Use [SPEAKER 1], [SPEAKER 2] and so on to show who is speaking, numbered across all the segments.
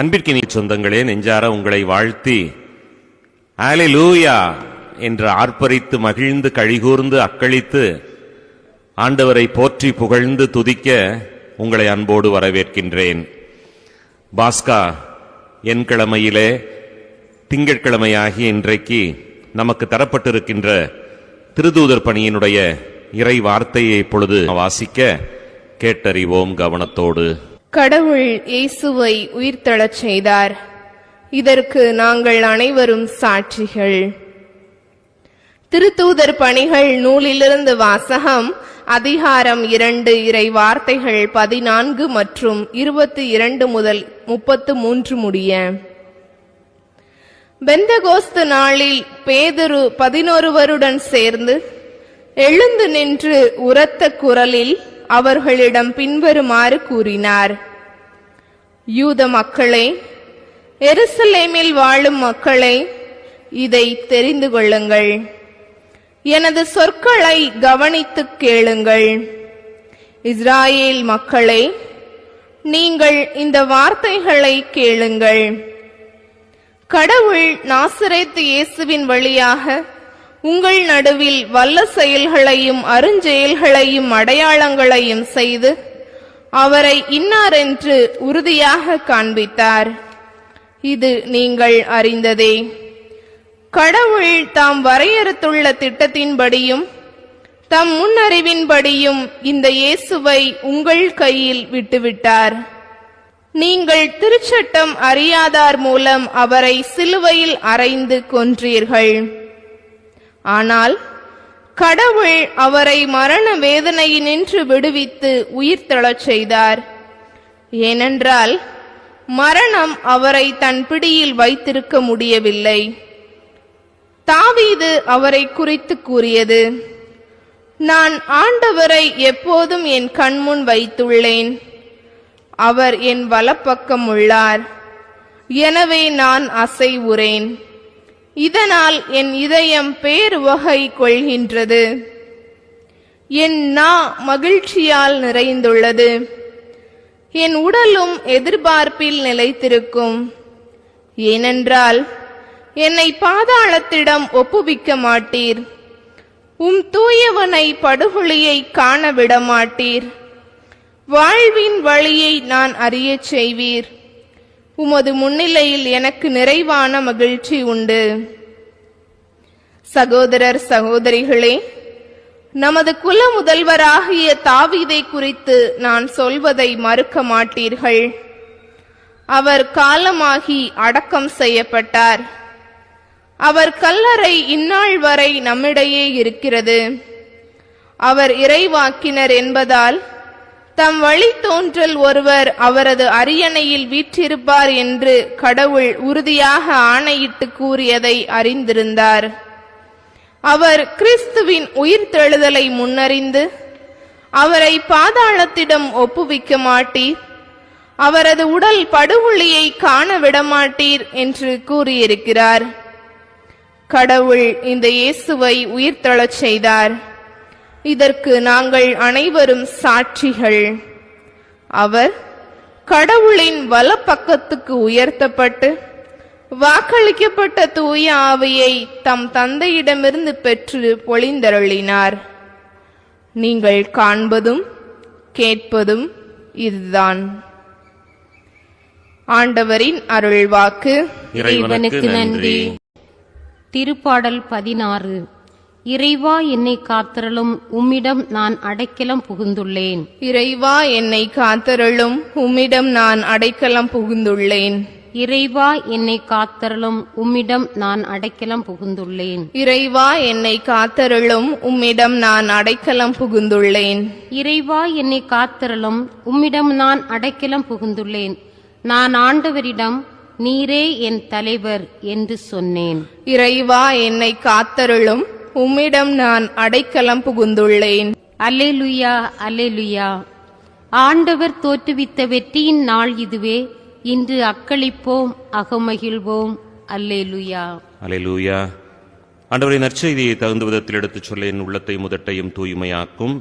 [SPEAKER 1] அன்பிற்கினி சொந்தங்களே நெஞ்சார உங்களை வாழ்த்தி ஆலிலூயா என்று ஆர்ப்பரித்து மகிழ்ந்து கழிகூர்ந்து அக்களித்து ஆண்டவரை போற்றி புகழ்ந்து துதிக்க உங்களை அன்போடு வரவேற்கின்றேன். பாஸ்கா என் கிழமையிலே திங்கட்கிழமையாகி இன்றைக்கு நமக்கு தரப்பட்டிருக்கின்ற திருதூதர் பணியினுடைய இறை வார்த்தையை இப்பொழுது வாசிக்க கேட்டறிவோம் கவனத்தோடு.
[SPEAKER 2] கடவுள் இயேசுவை உயிர்த்தெழச் செய்தார். இதற்கு நாங்கள் அனைவரும் சாட்சிகள். திருத்தூதர் பணிகள் நூலிலிருந்து வாசகம் அதிகாரம் இரண்டு இறை வார்த்தைகள் பதினான்கு மற்றும் இருபத்தி இரண்டு முதல் முப்பத்து மூன்று முடிய. பெந்தகோஸ்து நாளில் பேதுரு பதினொருவருடன் சேர்ந்து எழுந்து நின்று உரத்த குரலில் அவர்களிடம் பின்வருமாறு கூறினார். யூத மக்களே எருசலேமில் வாழும் மக்களை இதை தெரிந்து கொள்ளுங்கள். எனது சொற்களை கவனித்துக் கேளுங்கள். இஸ்ராயேல் மக்களே நீங்கள் இந்த வார்த்தைகளை கேளுங்கள். கடவுள் நாசரேத்து இயேசுவின் வழியாக உங்கள் நடுவில் வல்ல செயல்களையும் அருஞ்செயல்களையும் அடையாளங்களையும் செய்து அவரை இன்னாரென்று உறுதியாக காண்பித்தார். இது நீங்கள் அறிந்ததே. கடவுள் தாம் வரையறுத்துள்ள திட்டத்தின்படியும் தம் முன்னறிவின்படியும் இந்த இயேசுவை உங்கள் கையில் விட்டுவிட்டார். நீங்கள் திருச்சட்டம் அறியாதார் மூலம் அவரை சிலுவையில் அறைந்து கொன்றீர்கள். ஆனால் கடவுள் அவரை மரண வேதனையினின்று விடுவித்து உயிர்த்தெழச் செய்தார். ஏனென்றால் மரணம் அவரை தன் பிடியில் வைத்திருக்க முடியவில்லை. தாவீது அவரை குறித்து கூறியது நான் ஆண்டவரை எப்போதும் என் கண்முன் வைத்துள்ளேன். அவர் என் வலப்பக்கம் உள்ளார். எனவே நான் அசைவுறேன். இதனால் என் இதயம் பேருவகை கொள்கின்றது. என் நா மகிழ்ச்சியால் நிறைந்துள்ளது. என் உடலும் எதிர்பார்ப்பில் நிலைத்திருக்கும். ஏனென்றால் என்னை பாதாளத்திடம் ஒப்புவிக்க மாட்டீர். உம் தூயவனை படுகொலியை காண விடமாட்டீர் வாழ்வின் வழியை நான் அறியச் செய்வீர். உமது முன்னிலையில் எனக்கு நிறைவான மகிழ்ச்சி உண்டு. சகோதரர் சகோதரிகளே நமது குல முதல்வராகிய தாவீதை குறித்து நான் சொல்வதை மறுக்க மாட்டீர்கள். அவர் காலமாகி அடக்கம் செய்யப்பட்டார். அவர் கல்லறை இந்நாள் வரை நம்மிடையே இருக்கிறது. அவர் இறைவாக்கினர் என்பதால் தம் வழி தோன்றல் ஒருவர் அவரது அரியணையில் வீற்றிருப்பார் என்று கடவுள் உறுதியாக ஆணையிட்டு கூறியதை அறிந்திருந்தார். அவர் கிறிஸ்துவின் உயிர்த்தெழுதலை முன்னறிந்து அவரை பாதாளத்திடம் ஒப்புவிக்க மாட்டீர் அவரது உடல் படுகொலியை காண விடமாட்டீர் என்று கூறியிருக்கிறார். கடவுள் இந்த இயேசுவை உயிர்த்தெழச் செய்தார். இதற்கு நாங்கள் அனைவரும் சாட்சிகள். அவர் கடவுளின் வலப்பக்கத்துக்கு உயர்த்தப்பட்டு வாக்களிக்கப்பட்ட தூய ஆவியை தம் தந்தையிடமிருந்து பெற்று பொழிந்தருளினார். நீங்கள் காண்பதும் கேட்பதும் இதுதான். ஆண்டவரின் அருள்வாக்கு.
[SPEAKER 1] இறைவனுக்கு நன்றி.
[SPEAKER 3] திருப்பாடல் பதினாறு. இறைவா என்னை காத்தரலும் உம்மிடம் நான் அடைக்கலம் புகுந்துள்ளேன்.
[SPEAKER 2] இறைவா என்னை காத்தருளும் உம்மிடம் நான் அடைக்கலம் புகுந்துள்ளேன்.
[SPEAKER 3] இறைவா என்னை காத்தரலும் உம்மிடம் நான் அடைக்கலம் புகுந்துள்ளேன்.
[SPEAKER 2] இறைவா என்னை காத்தருளும் உம்மிடம் நான் அடைக்கலம் புகுந்துள்ளேன்.
[SPEAKER 3] இறைவா என்னை காத்தரலும் உம்மிடம் நான் அடைக்கலம் புகுந்துள்ளேன். நான் ஆண்டவரிடம் நீரே என் தலைவர் என்று சொன்னேன்.
[SPEAKER 2] இறைவா என்னை காத்தருளும் உம்மிடம் நான் அடைக்கலம் புகுந்துள்ளேன்.
[SPEAKER 3] அல்லேலுயா அல்லேலுயா. ஆண்டவர் தோற்றுவித்த வெற்றியின் நாள் இதுவே. இன்று அக்களிப்போம் அகமகிழ்வோம். அல்லேலுயா.
[SPEAKER 1] அலையூயா ஆண்டவரின் நற்செய்தியை தகுந்த விதத்தில் எடுத்துச் சொல்ல என் உள்ளத்தை முதட்டையும் தூய்மையாக்கும்.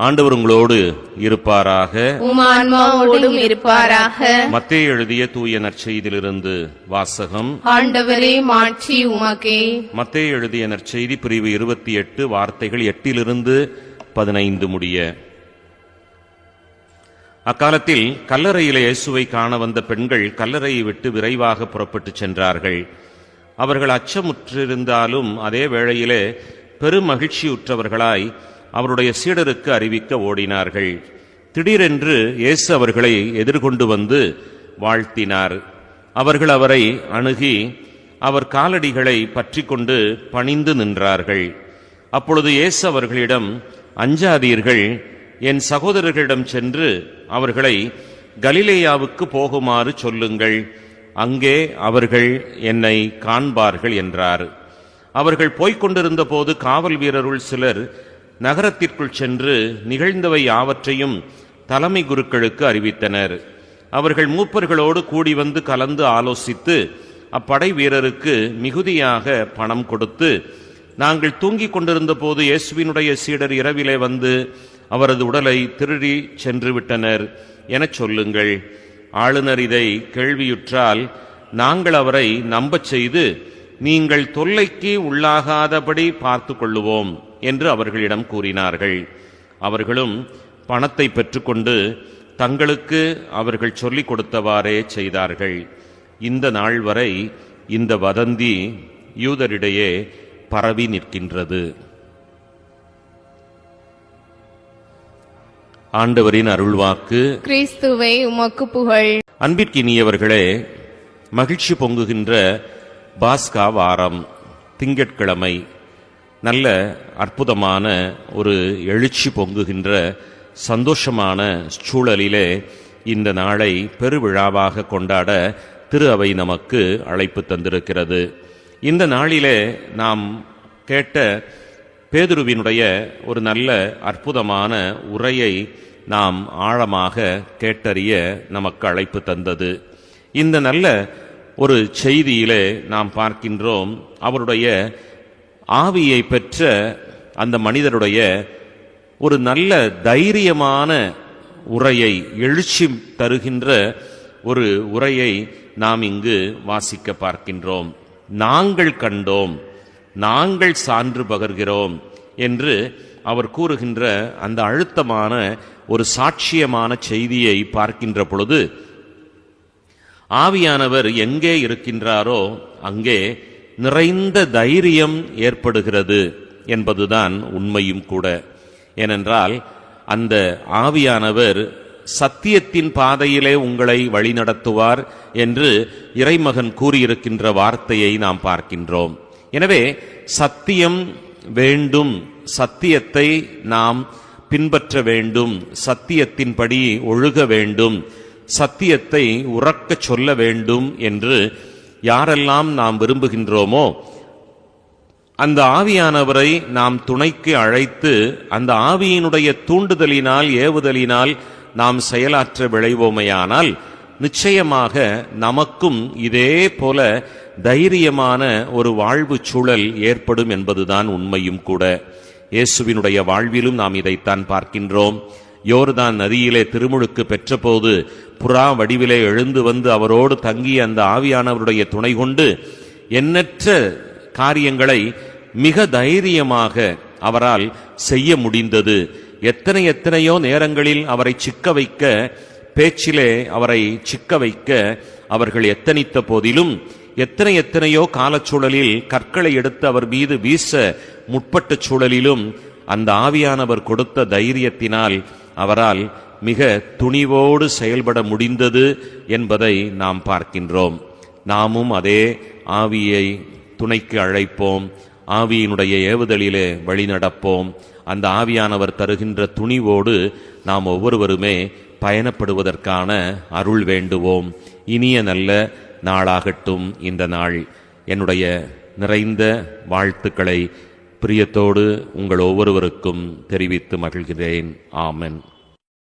[SPEAKER 1] ஆண்டவர் உங்களோடு இருப்பாராக.
[SPEAKER 2] உமான்மாவோடும் இருப்பாராக.
[SPEAKER 1] மத்தேயு எழுதிய தூய நற்செய்தியிலிருந்து வாசகம்.
[SPEAKER 2] ஆண்டவரே மாட்சி உமக்கே.
[SPEAKER 1] மத்தேயு எழுதிய நற்செய்தி பிரிவு இருபத்தி எட்டு வார்த்தைகள் எட்டிலிருந்து பதினைந்து முடிய. அக்காலத்தில் கல்லறையிலே இயேசுவை காண வந்த பெண்கள் கல்லறையை விட்டு விரைவாக புறப்பட்டுச் சென்றார்கள். அவர்கள் அச்சமுற்றிருந்தாலும் அதே வேளையிலே பெரும் மகிழ்ச்சியுற்றவர்களாய் அவருடைய சீடருக்கு அறிவிக்க ஓடினார்கள். திடீரென்று இயேசு அவர்களை எதிர்கொண்டு வந்து வாழ்த்தினார். அவர்கள் அவரை அணுகி அவர் காலடிகளை பற்றிக்கொண்டு பணிந்து நின்றார்கள். அப்பொழுது இயேசு அவர்களிடம் அஞ்சாதீர்கள் என் சகோதரர்களிடம் சென்று அவர்களை கலிலேயாவுக்கு போகுமாறு சொல்லுங்கள். அங்கே அவர்கள் என்னை காண்பார்கள் என்றார். அவர்கள் போய்க் கொண்டிருந்த போது காவல் வீரருள் சிலர் நகரத்திற்குள் சென்று நிகழ்ந்தவை யாவற்றையும் தலைமை குருக்களுக்கு அறிவித்தனர். அவர்கள் மூப்பர்களோடு கூடி வந்து கலந்து ஆலோசித்து அப்படை வீரருக்கு மிகுதியாக பணம் கொடுத்து நாங்கள் தூங்கிக் கொண்டிருந்த போது இயேசுவினுடைய சீடர் இரவிலே வந்து அவரது உடலை திருடி சென்று விட்டனர் எனச் சொல்லுங்கள். ஆளுநர் இதை கேள்வியுற்றால் நாங்கள் அவரை நம்பச் செய்து நீங்கள் தொல்லைக்கு உள்ளாகாதபடி பார்த்து கொள்ளுவோம். என்று அவர்களிடம் கூறினார்கள். அவர்களும் பணத்தை பெற்றுக்கொண்டு தங்களுக்கு அவர்கள் சொல்லிக் கொடுத்தவாறே செய்தார்கள். இந்த நாள் வரை இந்த வதந்தி யூதரிடையே பரவி நிற்கின்றது. ஆண்டவரின் அருள்வாக்கு.
[SPEAKER 2] கிறிஸ்துவை உமக்கு புகழ்.
[SPEAKER 1] அன்பிற்கினியவர்களே மகிழ்ச்சி பொங்குகின்ற பாஸ்கா வாரம் திங்கட்கிழமை. நல்ல அற்புதமான ஒரு எழுச்சி பொங்குகின்ற சந்தோஷமான சூழலிலே இந்த நாளை பெருவிழாவாக கொண்டாட திரு அவை நமக்கு அழைப்பு தந்திருக்கிறது. இந்த நாளிலே நாம் கேட்ட பேதுருவினுடைய ஒரு நல்ல அற்புதமான உரையை நாம் ஆழமாக கேட்டறிய நமக்கு அழைப்பு தந்தது. இந்த நல்ல ஒரு செய்தியிலே நாம் பார்க்கின்றோம் அவருடைய ஆவியை பெற்ற அந்த மனிதருடைய ஒரு நல்ல தைரியமான உரையை எழுச்சி தருகின்ற ஒரு உரையை நாம் இங்கு வாசிக்க பார்க்கின்றோம். நாங்கள் கண்டோம் நாங்கள் சான்று பகர்கிறோம் என்று அவர் கூறுகின்ற அந்த அழுத்தமான ஒரு சாட்சியமான செய்தியை பார்க்கின்ற பொழுது ஆவியானவர் எங்கே இருக்கின்றாரோ அங்கே நிறைந்த தைரியம் ஏற்படுகிறது என்பதுதான் உண்மையும் கூட. ஏனென்றால் அந்த ஆவியானவர் சத்தியத்தின் பாதையிலே உங்களை வழிநடத்துவார் என்று இறைமகன் கூறியிருக்கின்ற வார்த்தையை நாம் பார்க்கின்றோம். எனவே சத்தியம் வேண்டும் சத்தியத்தை நாம் பின்பற்ற வேண்டும் சத்தியத்தின்படி ஒழுக வேண்டும் சத்தியத்தை உறக்கச் சொல்ல வேண்டும் என்று யாரெல்லாம் நாம் விரும்புகின்றோமோ அந்த ஆவியானவரை நாம் துணைக்கு அழைத்து அந்த ஆவியினுடைய தூண்டுதலினால் ஏவுதலினால் நாம் செயலாற்ற விளைவோமையானால் நிச்சயமாக நமக்கும் இதே போல தைரியமான ஒரு வாழ்வு சூழல் ஏற்படும் என்பதுதான் உண்மையும் கூட. இயேசுவினுடைய வாழ்விலும் நாம் இதைத்தான் பார்க்கின்றோம். யோர்தான் நதியிலே திருமுழுக்கு பெற்றபோது புறா வடிவிலே எழுந்து வந்து அவரோடு தங்கிய அந்த ஆவியானவருடைய துணை கொண்டு எண்ணற்ற காரியங்களை மிக தைரியமாக அவரால் செய்ய முடிந்தது. எத்தனை எத்தனையோ நேரங்களில் அவரை சிக்க வைக்க பேச்சிலே அவரை சிக்க வைக்க அவர்கள் எத்தனித்த போதிலும் எத்தனை எத்தனையோ காலச்சூழலில் கற்களை எடுத்து அவர் மீது வீச முற்பட்ட சூழலிலும் அந்த ஆவியானவர் கொடுத்த தைரியத்தினால் அவரால் மிக துணிவோடு செயல்பட முடிந்தது என்பதை நாம் பார்க்கின்றோம். நாமும் அதே ஆவியை துணைக்கு அழைப்போம். ஆவியினுடைய ஏவுதலிலே வழிநடப்போம். அந்த ஆவியானவர் தருகின்ற துணிவோடு நாம் ஒவ்வொருவருமே பயணப்படுவதற்கான அருள் வேண்டுவோம். இனிய நல்ல நாளாகட்டும் இந்த நாள். என்னுடைய நிறைந்த வாழ்த்துக்களை பிரியத்தோடு உங்கள் ஒவ்வொருவருக்கும் தெரிவித்து மகிழ்கிறேன். ஆமன்.